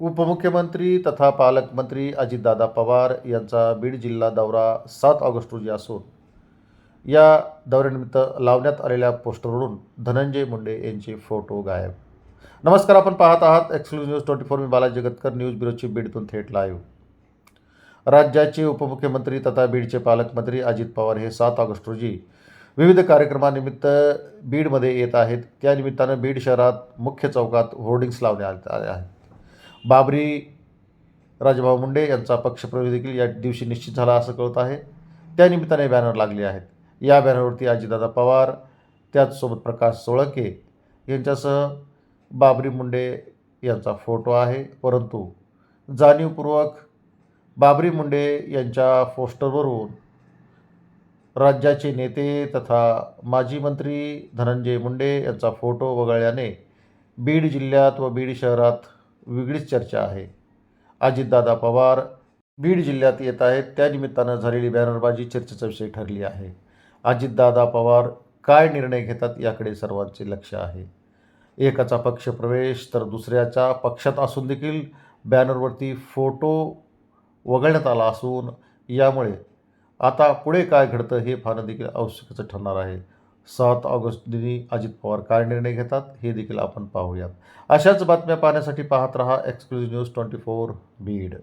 उपमुख्यमंत्री तथा पालकमंत्री अजितदादा पवार यांचा बीड जिल्हा दौरा सात ऑगस्ट रोजी असून या दौऱ्यानिमित्त लावण्यात आलेल्या पोस्टरवरून धनंजय मुंडे यांचे फोटो गायब. नमस्कार आपण पाहत आहात एक्सक्लुझिव्ह न्यूज ट्वेंटी फोर मी बालाजी जगतकर न्यूज ब्युरोची बीडतून थेट लाईव्ह राज्याचे उपमुख्यमंत्री तथा बीडचे पालकमंत्री अजित पवार हे सात ऑगस्ट रोजी विविध कार्यक्रमानिमित्त बीडमध्ये येत आहेत. त्या निमित्तानं बीड शहरात मुख्य चौकात होर्डिंग्स लावण्यात आले आहेत. बाबरी राजभाऊ मुंडे यांचा पक्षप्रवेश देखील या दिवशी निश्चित झाला असं कळत आहे. त्यानिमित्ताने बॅनर लागले आहेत. या बॅनरवरती अजितदादा पवार त्याचसोबत प्रकाश सोळंके यांच्यासह बाबरी मुंडे यांचा फोटो आहे. परंतु जाणीवपूर्वक बाबरी मुंडे यांच्या पोस्टरवरून राज्याचे नेते तथा माजी मंत्री धनंजय मुंडे यांचा फोटो वगळल्याने बीड जिल्ह्यात व बीड शहरात वेगळीच चर्चा आहे. अजितदादा पवार बीड जिल्ह्यात येत आहेत. त्या निमित्तानं झालेली बॅनरबाजी चर्चेचा विषय ठरली आहे. अजितदादा पवार काय निर्णय घेतात याकडे सर्वांचे लक्ष आहे. एकाचा पक्षप्रवेश तर दुसऱ्याच्या पक्षात असून देखील बॅनरवरती फोटो वगळण्यात आला असून यामुळे आता पुढे काय घडतं हे पाहणं देखील आवश्यकच ठरणार आहे. सात ऑगस्ट दिनी अजित पवार काय निर्णय घेतात हे देखील आपण पाहूयात. अशाच बातम्या पाहण्यासाठी पाहत रहा exclusive news twenty four Beed